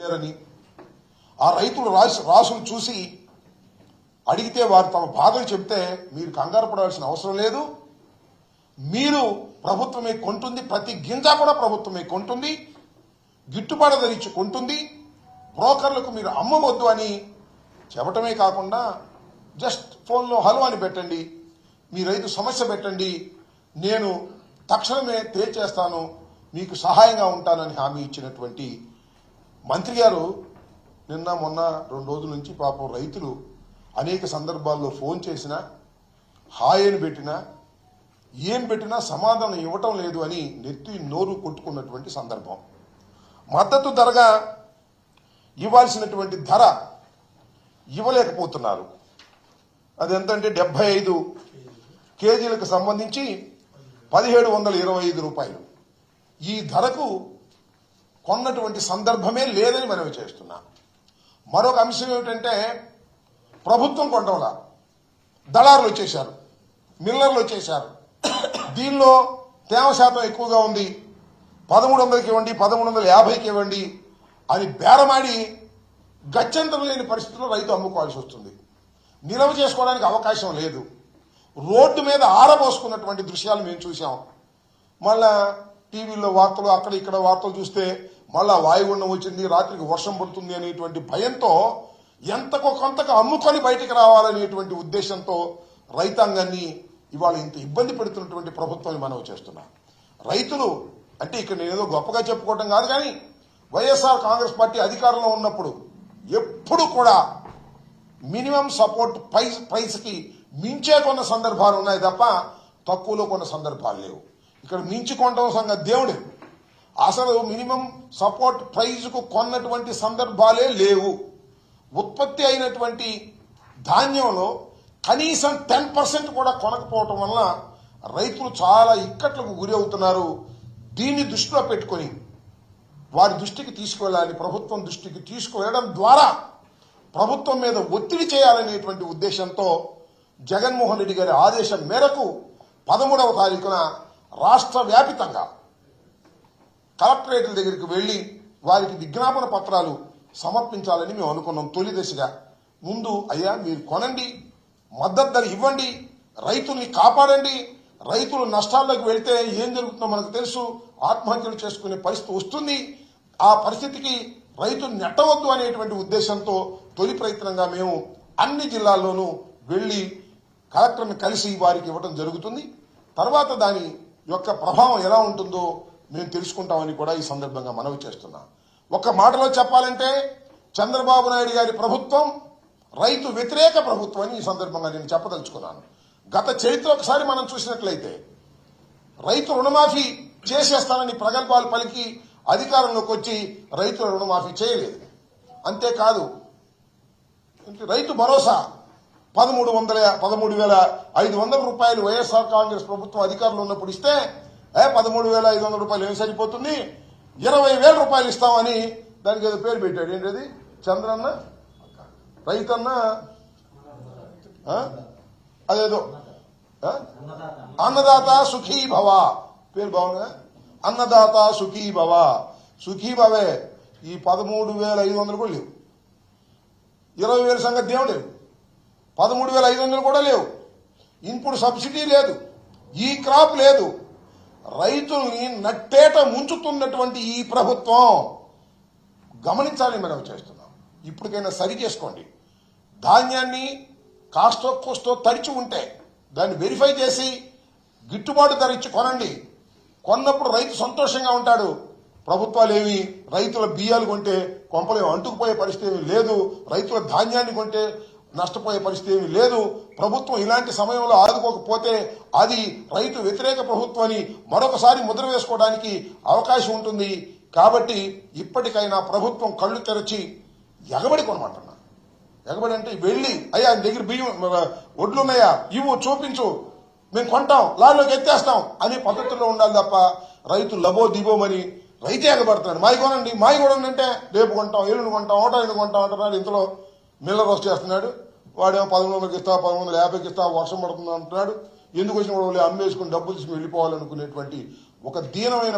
లేరని ఆ రైతులు రాసి రాసులు చూసి అడిగితే వారు తమ బాధలు చెప్తే మీరు కంగారు పడాల్సిన అవసరం లేదు. మీరు ప్రభుత్వమే కొంటుంది ప్రతి గింజ కూడా ప్రభుత్వమే కొంటుంది గిట్టుబాటు ధర ఇచ్చి కొంటుంది బ్రోకర్లకు మీరు అమ్మవద్దు అని చెప్పటమే కాకుండా జస్ట్ ఫోన్లో హలో అని పెట్టండి మీ రైతు సమస్య పెట్టండి నేను తక్షణమే తేల్చేస్తాను మీకు సహాయంగా ఉంటానని హామీ ఇచ్చినటువంటి మంత్రి గారు నిన్న మొన్న రెండు రోజుల నుంచి పాపం రైతులు అనేక సందర్భాల్లో ఫోన్ చేసినా హాయని పెట్టినా ఏం పెట్టినా సమాధానం ఇవ్వటం లేదు అని నెత్తి నోరు కొట్టుకున్నటువంటి సందర్భం. మద్దతు ధరగా ఇవ్వాల్సినటువంటి ధర ఇవ్వలేకపోతున్నారు. అది ఎంతంటే డెబ్బై ఐదు కేజీలకు సంబంధించి పదిహేడు వందల ఇరవై ఐదు రూపాయలు. ఈ ధరకు కొన్నటువంటి సందర్భమే లేదని మనవి చేస్తున్నా. మరొక అంశం ఏమిటంటే ప్రభుత్వం కొనడంలా దళారులు వచ్చేశారు మిల్లర్లు వచ్చేశారు. దీనిలో తేమ శాతం ఎక్కువగా ఉంది. పదమూడు వందలకి ఇవ్వండి పదమూడు వందల యాభైకి ఇవ్వండి అని బేరమాడి గత్యంతరం లేని పరిస్థితుల్లో రైతు అమ్ముకోవాల్సి వస్తుంది. నిల్వ చేసుకోవడానికి అవకాశం లేదు. రోడ్డు మీద ఆరబోసుకున్నటువంటి దృశ్యాలు మేము చూసాం మళ్ళా టీవీలో వార్తలు అక్కడ ఇక్కడ వార్తలు చూస్తే మళ్ళా వాయుగుండం వచ్చింది రాత్రికి వర్షం పడుతుంది అనేటువంటి భయంతో ఎంతకో కొంతగా అమ్ముకొని బయటికి రావాలనేటువంటి ఉద్దేశంతో రైతాంగాన్ని ఇవాళ ఇంత ఇబ్బంది పెడుతున్నటువంటి ప్రభుత్వాన్ని మనం చేస్తున్నాం. రైతులు అంటే ఇక్కడ నేను ఏదో గొప్పగా చెప్పుకోవటం కాదు కానీ వైఎస్ఆర్ కాంగ్రెస్ పార్టీ అధికారంలో ఉన్నప్పుడు ఎప్పుడు కూడా మినిమం సపోర్ట్ ప్రైస్ ప్రైస్కి మించే కొన్న సందర్భాలు ఉన్నాయి తప్ప తక్కువలో కొన్న సందర్భాలు లేవు. ఇక్కడ మించి సంగతి దేవుడే. అసలు మినిమం సపోర్ట్ ప్రైజ్కు కొన్నటువంటి సందర్భాలే లేవు. ఉత్పత్తి అయినటువంటి ధాన్యంలో కనీసం టెన్ పర్సెంట్ కూడా కొనకపోవటం వల్ల రైతులు చాలా ఇక్కట్లకు గురి అవుతున్నారు. దీన్ని దృష్టిలో పెట్టుకొని వారి దృష్టికి తీసుకువెళ్ళాలి. ప్రభుత్వం దృష్టికి తీసుకువెళ్ళడం ద్వారా ప్రభుత్వం మీద ఒత్తిడి చేయాలనేటువంటి ఉద్దేశంతో జగన్మోహన్ రెడ్డి గారి ఆదేశం మేరకు పదమూడవ తారీఖున రాష్ట్ర వ్యాపితంగా కలెక్టరేట్ల దగ్గరికి వెళ్ళి వారికి విజ్ఞాపన పత్రాలు సమర్పించాలని మేము అనుకున్నాం తొలి దశగా. ముందు అయ్యా మీరు కొనండి మద్దతు ధర ఇవ్వండి రైతుల్ని కాపాడండి రైతులు నష్టాల్లోకి వెళ్తే ఏం జరుగుతుందో మనకు తెలుసు ఆత్మహత్యలు చేసుకునే పరిస్థితి వస్తుంది ఆ పరిస్థితికి రైతులు నెట్టవద్దు అనేటువంటి ఉద్దేశంతో తొలి ప్రయత్నంగా మేము అన్ని జిల్లాల్లోనూ వెళ్ళి కలెక్టర్ని కలిసి వారికి ఇవ్వడం జరుగుతుంది. తర్వాత దాని యొక్క ప్రభావం ఎలా ఉంటుందో మేము తెలుసుకుంటామని కూడా ఈ సందర్భంగా మనవి చేస్తున్నా ఒక మాటలో చెప్పాలంటే చంద్రబాబు నాయుడు గారి ప్రభుత్వం రైతు వ్యతిరేక ప్రభుత్వం అని ఈ సందర్భంగా నేను చెప్పదలుచుకున్నాను. గత చరిత్ర ఒకసారి మనం చూసినట్లయితే రైతు రుణమాఫీ చేసేస్తానని ప్రగల్భాలు పలికి అధికారంలోకి వచ్చి రైతుల రుణమాఫీ చేయలేదు. అంతేకాదు రైతు భరోసా పదమూడు వందల పదమూడు వేల ఐదు వందల రూపాయలు వైఎస్ఆర్ కాంగ్రెస్ ప్రభుత్వం అధికారంలో ఉన్నప్పుడు ఇస్తే పదమూడు వేల ఐదు వందల రూపాయలు ఏం సరిపోతుంది? ఇరవై వేల రూపాయలు ఇస్తామని దానికి ఏదో పేరు పెట్టాడు. ఏంటది? చంద్రన్న? రైతన్న? అదేదో. అన్నదాత సుఖీ భవ పేరు బాగుందా? అన్నదాత సుఖీ భవ సుఖీ భవే ఈ పదమూడు వేల ఐదు వందలు కూడా లేవు. ఇరవై వేల సంగతి దేవుడు లేవు పదమూడు వేల ఐదు వందలు కూడా లేవు. ఇన్పుట్ సబ్సిడీ లేదు. ఈ క్రాప్ లేదు. రైతుల్ని నట్టేట ముంచుతున్నటువంటి ఈ ప్రభుత్వం. గమనించాలని మనం చేస్తున్నాం. ఇప్పటికైనా సరి చేసుకోండి. ధాన్యాన్ని కాస్తో కోస్తో తడిచి ఉంటే దాన్ని వెరిఫై చేసి గిట్టుబాటు ధర ఇచ్చి కొనండి. కొన్నప్పుడు రైతు సంతోషంగా ఉంటాడు. ప్రభుత్వాలు ఏవి రైతుల బియ్యాలు కొంటే కొంపలు అంటుకుపోయే పరిస్థితి ఏమీ లేదు. రైతుల ధాన్యాన్ని కొంటే నష్టపోయే పరిస్థితి ఏమీ లేదు. ప్రభుత్వం ఇలాంటి సమయంలో ఆదుకోకపోతే అది రైతు వ్యతిరేక ప్రభుత్వం అని మరొకసారి ముద్ర వేసుకోవడానికి అవకాశం ఉంటుంది. కాబట్టి ఇప్పటికైనా ప్రభుత్వం కళ్ళు తెరచి ఎగబడి కొనమంటున్నా. ఎగబడి అంటే వెళ్ళి అయ్యా దగ్గర బియ్యం ఒడ్లున్నాయా? ఇవ్వు చూపించు. మేము కొంటాం లారీలోకి ఎత్తేస్తాం అనే పద్ధతిలో ఉండాలి తప్ప రైతు లబో దిబోమని రైతే ఎగబడుతున్నాడు మాయి కొనండి మాయి కొనండి అంటే రేపు కొంటాం ఎల్లుండి కొంటాం ఒకటో ఐదు కొంటాం అంటున్నాడు ఇంతలో. మిల్లర్ వర్క్ చేస్తున్నాడు. వాడేమో పదమూడు వందలకి ఇస్తా పదమూడు వందల యాభైకి ఇస్తా వర్షం పడుతుంది అంటున్నాడు. ఎందుకు వచ్చిన వాళ్ళు అమ్మేసుకుని డబ్బులు తీసుకుని వెళ్ళిపోవాలనుకునేటువంటి ఒక దీనమైన